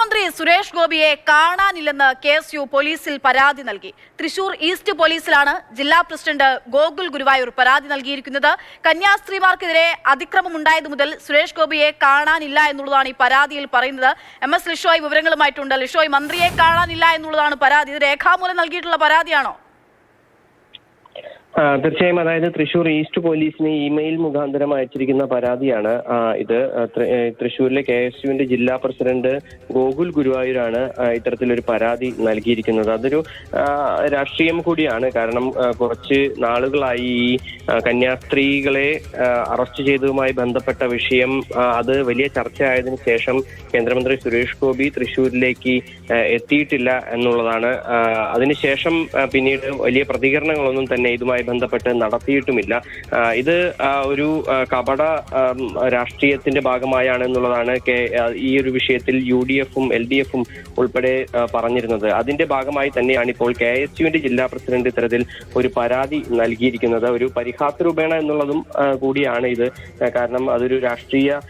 കേന്ദ്രമന്ത്രി സുരേഷ് ഗോപിയെ കാണാനില്ലെന്ന് K S U പോലീസിൽ പരാതി നൽകി. തൃശൂർ ഈസ്റ്റ് പോലീസിലാണ് ജില്ലാ പ്രസിഡന്റ് ഗോകുൽ ഗുരുവായൂർ പരാതി നൽകിയിരിക്കുന്നത്. കന്യാസ്ത്രീമാർക്കെതിരെ അതിക്രമമുണ്ടായത് മുതൽ സുരേഷ് ഗോപിയെ കാണാനില്ല എന്നുള്ളതാണ് ഈ പരാതിയിൽ പറയുന്നത്. എം എസ് ലിഷോയ് വിവരങ്ങളുമായിട്ടുണ്ട്. ലിഷോയ് മന്ത്രിയെ കാണാനില്ല എന്നുള്ളതാണ് പരാതി. ഇത് രേഖാമൂലം നൽകിയിട്ടുള്ള പരാതിയാണോ? തീർച്ചയായും. അതായത് തൃശൂർ ഈസ്റ്റ് പോലീസിന് ഇമെയിൽ മുഖാന്തരം അയച്ചിരിക്കുന്ന പരാതിയാണ് ഇത്. തൃശൂരിലെ കെ എസ് യുവിന്റെ ജില്ലാ പ്രസിഡന്റ് ഗോകുൽ ഗുരുവായൂരാണ് ഇത്തരത്തിലൊരു പരാതി നൽകിയിരിക്കുന്നത്. അതൊരു രാഷ്ട്രീയം കൂടിയാണ്. കാരണം കുറച്ച് നാളുകളായി ഈ കന്യാസ്ത്രീകളെ അറസ്റ്റ് ചെയ്തതുമായി ബന്ധപ്പെട്ട വിഷയം അത് വലിയ ചർച്ചയായതിനു ശേഷം കേന്ദ്രമന്ത്രി സുരേഷ് ഗോപി തൃശൂരിലേക്ക് എത്തിയിട്ടില്ല എന്നുള്ളതാണ്. അതിനുശേഷം പിന്നീട് വലിയ പ്രതികരണങ്ങളൊന്നും തന്നെ ഇതുമായി ബന്ധപ്പെട്ട് നടത്തിയിട്ടുമില്ല. ഇത് ഒരു കപട രാഷ്ട്രീയത്തിന്റെ ഭാഗമായാണ് എന്നുള്ളതാണ് ഈ ഒരു വിഷയത്തിൽ യു ഡി എഫും എൽ ഡി എഫും ഉൾപ്പെടെ പറഞ്ഞിരുന്നത്. അതിന്റെ ഭാഗമായി തന്നെയാണ് ഇപ്പോൾ കെ എസ് യുവിന്റെ ജില്ലാ പ്രസിഡന്റ് ഇത്തരത്തിൽ ഒരു പരാതി നൽകിയിരിക്കുന്നത്. ഒരു പരിഹാസ രൂപേണ എന്നുള്ളതും കൂടിയാണ് ഇത്. കാരണം അതൊരു രാഷ്ട്രീയ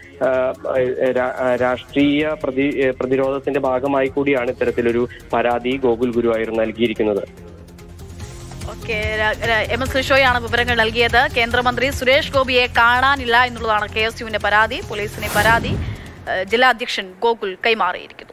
രാഷ്ട്രീയ പ്രതി പ്രതിരോധത്തിന്റെ ഭാഗമായി കൂടിയാണ് ഇത്തരത്തിലൊരു പരാതി ഗോകുൽ ഗുരുവായൂർ നൽകിയിരിക്കുന്നത്. എം എസ് ലിഷോയാണ് വിവരങ്ങൾ നൽകിയത്. കേന്ദ്രമന്ത്രി സുരേഷ് ഗോപിയെ കാണാനില്ല എന്നുള്ളതാണ് കെ എസ് യുവിന്റെ പരാതി പോലീസിന്റെ പരാതി. ജില്ലാ അധ്യക്ഷൻ ഗോകുൽ കൈമാറിയിരിക്കുന്നു.